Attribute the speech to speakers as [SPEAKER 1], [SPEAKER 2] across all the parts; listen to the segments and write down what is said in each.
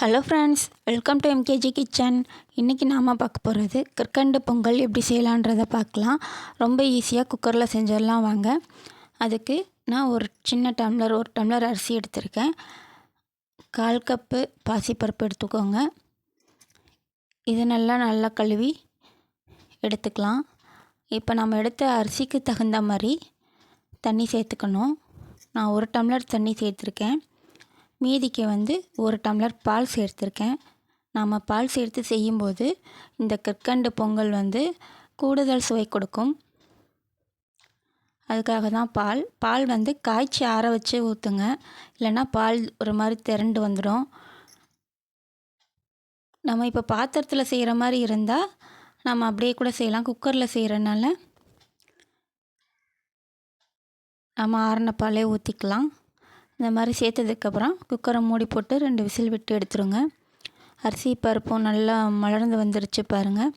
[SPEAKER 1] Hello friends welcome to MKG kitchen இன்றைக்கி நாம் பார்க்க போகிறது கற்கண்டு பொங்கல் எப்படி செய்யலான்றதை பார்க்கலாம். ரொம்ப ஈஸியாக குக்கரில் செஞ்சிடலாம் வாங்க. அதுக்கு நான் ஒரு சின்ன டம்ளர் ஒரு டம்ளர் அரிசி எடுத்திருக்கேன். கால் கப்பு பாசிப்பருப்பு எடுத்துக்கோங்க. இது நல்லா நல்லா கழுவி எடுத்துக்கலாம். இப்போ நம்ம எடுத்த அரிசிக்கு தகுந்த மாதிரி தண்ணி சேர்த்துக்கணும். நான் ஒரு டம்ளர் தண்ணி சேர்த்துருக்கேன். மீதிக்கு வந்து ஒரு டம்ளர் பால் சேர்த்துருக்கேன். நாம் பால் சேர்த்து செய்யும்போது இந்த கற்கண்டு பொங்கல் வந்து கூடுதல் சுவை கொடுக்கும். அதுக்காக தான் பால். பால் வந்து காய்ச்சி ஆற வச்சு ஊற்றுங்க இல்லைன்னா பால் ஒரு மாதிரி திரண்டு வந்துடும் நம்ம இப்போ பாத்திரத்தில் செய்கிற மாதிரி இருந்தால் நம்ம அப்படியே கூட செய்யலாம். குக்கரில் செய்கிறனால நம்ம ஆறின பாலே ஊற்றிக்கலாம் இந்த மாதிரி சேர்த்ததுக்கப்புறம் குக்கரை மூடி போட்டு ரெண்டு விசில் விட்டு எடுத்துருங்க. அரிசி பருப்பும் நல்லா மலர்ந்து வந்துருச்சு பாருங்கள்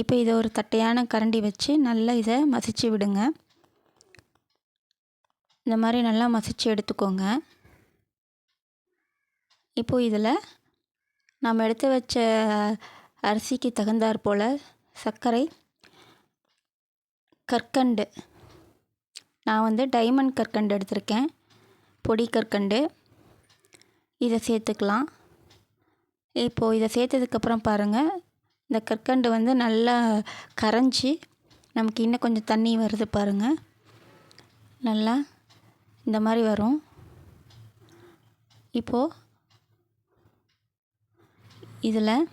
[SPEAKER 1] இப்போ இதை ஒரு தட்டையான கரண்டி வச்சு நல்லா இதை மசிச்சு விடுங்க. இந்த மாதிரி நல்லா மசிச்சு எடுத்துக்கோங்க. இப்போது இதில் நம்ம எடுத்து வச்ச அரிசிக்கு தகுந்தாற் போல் சர்க்கரை கற்கண்டு. நான் வந்து டைமண்ட் கற்கண்டு எடுத்திருக்கேன். பொடி கற்கண்டு. இதை சேர்த்துக்கலாம். இப்போது இதை சேர்த்ததுக்கப்புறம் பாருங்கள் இந்த கற்கண்டு வந்து நல்லா கரைஞ்சி நமக்கு இன்னும் கொஞ்சம் தண்ணி வருது பாருங்கள் நல்லா இந்த மாதிரி வரும். இப்போது இதில்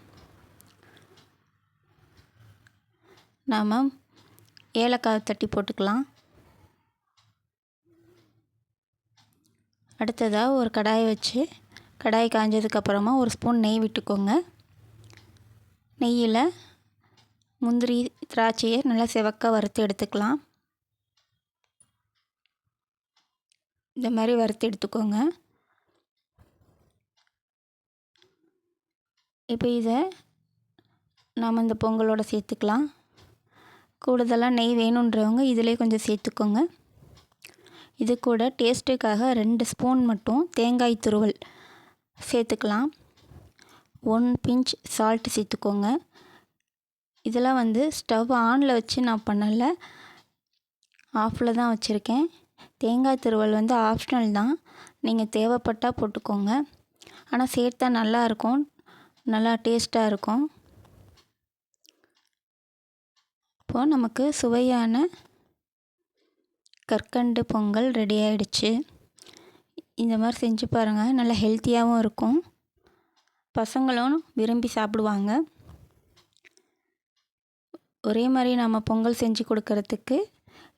[SPEAKER 1] நாம் ஏலக்காய் தட்டி போட்டுக்கலாம். அடுத்ததாக ஒரு கடாயை வச்சு கடாய் காஞ்சதுக்கப்புறமா ஒரு ஸ்பூன் நெய் விட்டுக்கோங்க. நெய்யில் முந்திரி திராட்சையை நல்லா செவக்க வறுத்து எடுத்துக்கலாம். இந்த மாதிரி வறுத்து எடுத்துக்கோங்க. இப்போ இதை நாம் இந்த பொங்கலோடு சேர்த்துக்கலாம். கூடுதலாக நெய் வேணுன்றவங்க இதிலே கொஞ்சம் சேர்த்துக்கோங்க. இது கூட டேஸ்ட்டுக்காக ரெண்டு ஸ்பூன் மட்டும் தேங்காய் துருவல் சேர்த்துக்கலாம். ஒன் பிஞ்ச் சால்ட் சேர்த்துக்கோங்க. இதெல்லாம் வந்து ஸ்டவ் ஆனில் வச்சு நான் பண்ணலை. ஆஃபில் தான் வச்சுருக்கேன். தேங்காய் துருவல் வந்து ஆப்ஷனல் தான். நீங்கள் தேவைப்பட்டால் போட்டுக்கோங்க. ஆனால் சேர்த்தா நல்லாயிருக்கும் நல்லா டேஸ்ட்டாக இருக்கும். இப்போது நமக்கு சுவையான கற்கண்டு பொங்கல் ரெடி ஆகிடுச்சு இந்த மாதிரி செஞ்சு பாருங்கள் நல்லா ஹெல்த்தியாகவும் இருக்கும். பசங்களும் விரும்பி சாப்பிடுவாங்க. ஒரே மாதிரி நம்ம பொங்கல் செஞ்சு கொடுக்கறதுக்கு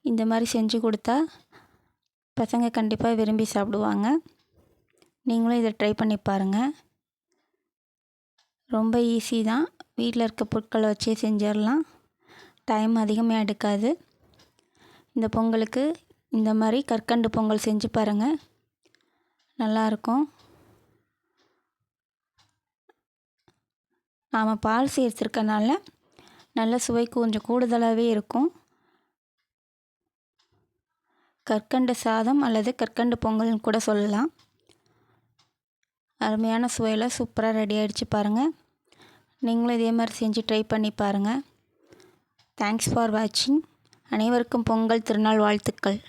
[SPEAKER 1] இந்த மாதிரி செஞ்சு கொடுத்தா பசங்க கண்டிப்பாக விரும்பி சாப்பிடுவாங்க. நீங்களும் இதை ட்ரை பண்ணி பாருங்கள் ரொம்ப ஈஸி தான். வீட்டில் இருக்க பொருட்களை வச்சே செஞ்சிடலாம். டைம் அதிகமாக எடுக்காது. இந்த பொங்கலுக்கு இந்த மாதிரி கற்கண்டு பொங்கல் செஞ்சு பாருங்கள் நல்லாயிருக்கும். நாம் பால் சேர்த்துருக்கனால நல்ல சுவை கொஞ்சம் கூடுதலாகவே இருக்கும். கற்கண்டு சாதம் அல்லது கற்கண்டு பொங்கல்னு கூட சொல்லலாம். அருமையான சுவையில் சூப்பராக ரெடி ஆகிடுச்சு பாருங்கள் நீங்களும் இதே மாதிரி செஞ்சு ட்ரை பண்ணி பாருங்கள் தேங்க்ஸ் ஃபார் வாட்சிங் அனைவருக்கும் பொங்கல் திருநாள் வாழ்த்துக்கள்.